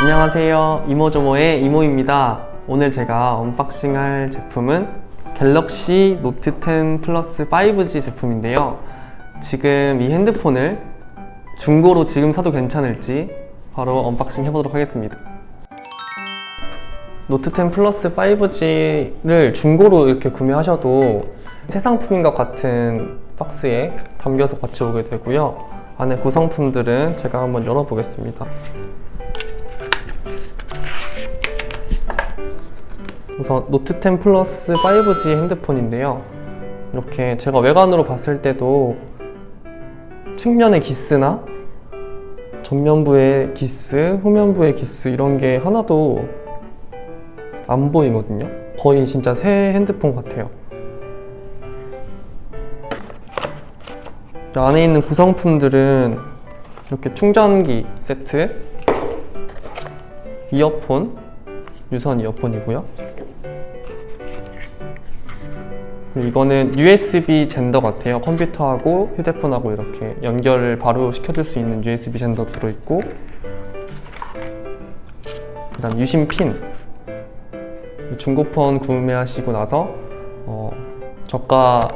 안녕하세요. 이모저모의 이모입니다. 오늘 제가 언박싱 할 제품은 갤럭시 노트 10 플러스 5G 제품인데요. 지금 이 핸드폰을 중고로 지금 사도 괜찮을지 바로 언박싱 해보도록 하겠습니다. 노트 10 플러스 5G를 중고로 이렇게 구매하셔도 새 상품인 것 같은 박스에 담겨서 같이 오게 되고요. 안에 구성품들은 제가 한번 열어보겠습니다. 우선 노트 10 플러스 5G 핸드폰인데요. 이렇게 제가 외관으로 봤을 때도 측면의 기스나 전면부의 기스, 후면부의 기스 이런 게 하나도 안 보이거든요. 거의 진짜 새 핸드폰 같아요. 안에 있는 구성품들은 이렇게 충전기 세트, 이어폰, 유선 이어폰이고요. 이거는 USB 젠더 같아요. 컴퓨터하고 휴대폰하고 이렇게 연결을 바로 시켜줄 수 있는 USB 젠더 들어있고 그 다음 유심 핀이 중고폰 구매하시고 나서 어, 저가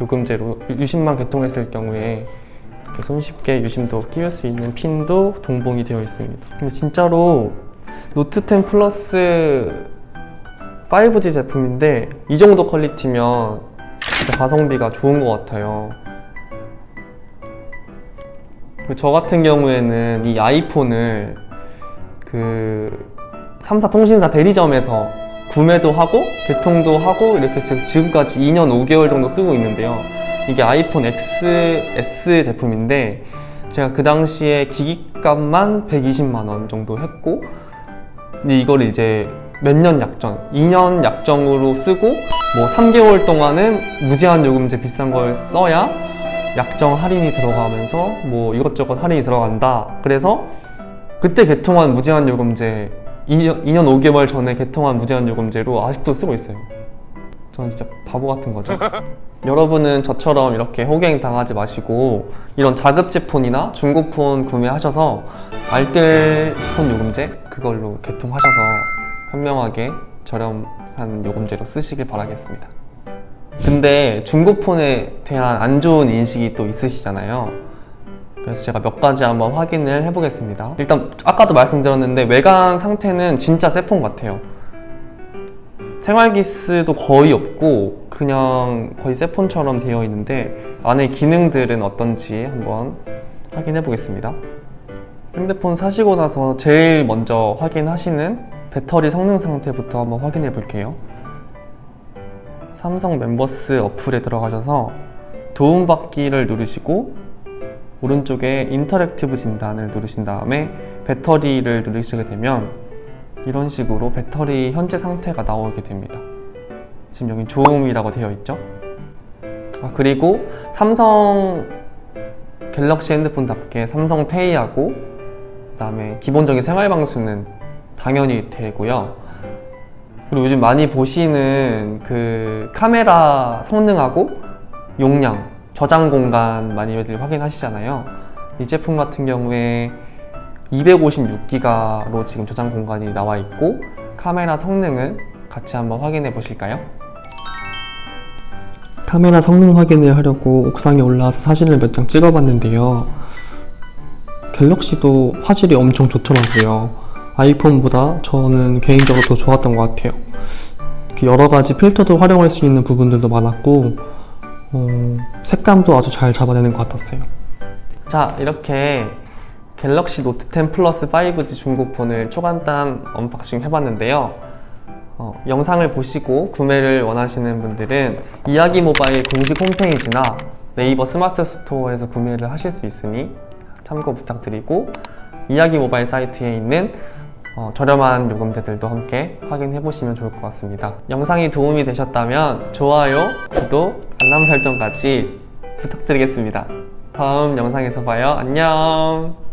요금제로 유- 유심만 개통했을 경우에 손쉽게 유심도 끼울 수 있는 핀도 동봉이 되어 있습니다. 근데 진짜로 노트 10 플러스 5G 제품인데 이 정도 퀄리티면 진짜 가성비가 좋은 것 같아요. 그저 같은 경우에는 이 아이폰을 그 3사 통신사 대리점에서 구매도 하고 개통도 하고 이렇게 지금까지 2년 5개월 정도 쓰고 있는데요. 이게 아이폰 XS 제품인데 제가 그 당시에 기기값만 120만 원 정도 했고 이걸 이제 몇 년 약정, 2년 약정으로 쓰고 뭐 3개월 동안은 무제한 요금제 비싼 걸 써야 약정 할인이 들어가면서 뭐 이것저것 할인이 들어간다. 그래서 그때 개통한 무제한 요금제 2년, 2년 5개월 전에 개통한 무제한 요금제로 아직도 쓰고 있어요. 저는 진짜 바보 같은 거죠. 여러분은 저처럼 이렇게 호갱 당하지 마시고 이런 자급제 폰이나 중고 폰 구매하셔서 알뜰 폰 요금제 그걸로 개통하셔서 현명하게 저렴한 요금제로 쓰시길 바라겠습니다. 근데 중고폰에 대한 안 좋은 인식이 또 있으시잖아요. 그래서 제가 몇 가지 한번 확인을 해보겠습니다. 일단 아까도 말씀드렸는데 외관 상태는 진짜 새폰 같아요. 생활기스도 거의 없고 그냥 거의 새 폰처럼 되어 있는데 안에 기능들은 어떤지 한번 확인해 보겠습니다. 핸드폰 사시고 나서 제일 먼저 확인하시는 배터리 성능 상태부터 한번 확인해 볼게요. 삼성 멤버스 어플에 들어가셔서 도움받기를 누르시고 오른쪽에 인터랙티브 진단을 누르신 다음에 배터리를 누르시게 되면 이런 식으로 배터리 현재 상태가 나오게 됩니다. 지금 여기 좋음이라고 되어 있죠? 아, 그리고 삼성 갤럭시 핸드폰답게 삼성 페이하고 그다음에 기본적인 생활 방수는 당연히 되고요. 그리고 요즘 많이 보시는 그 카메라 성능하고 용량, 저장 공간 많이들 확인하시잖아요. 이 제품 같은 경우에 256기가로 지금 저장 공간이 나와 있고 카메라 성능은 같이 한번 확인해 보실까요? 카메라 성능 확인을 하려고 옥상에 올라와서 사진을 몇 장 찍어봤는데요. 갤럭시도 화질이 엄청 좋더라고요. 아이폰보다 저는 개인적으로 더 좋았던 것 같아요. 이렇게 여러 가지 필터도 활용할 수 있는 부분들도 많았고, 어, 색감도 아주 잘 잡아내는 것 같았어요. 자, 이렇게 갤럭시 노트 10 플러스 5G 중고폰을 초간단 언박싱 해봤는데요. 어, 영상을 보시고 구매를 원하시는 분들은 이야기 모바일 공식 홈페이지나 네이버 스마트 스토어에서 구매를 하실 수 있으니 참고 부탁드리고 이야기 모바일 사이트에 있는 어, 저렴한 요금제들도 함께 확인해 보시면 좋을 것 같습니다. 영상이 도움이 되셨다면 좋아요, 구독, 알람 설정까지 부탁드리겠습니다. 다음 영상에서 봐요. 안녕.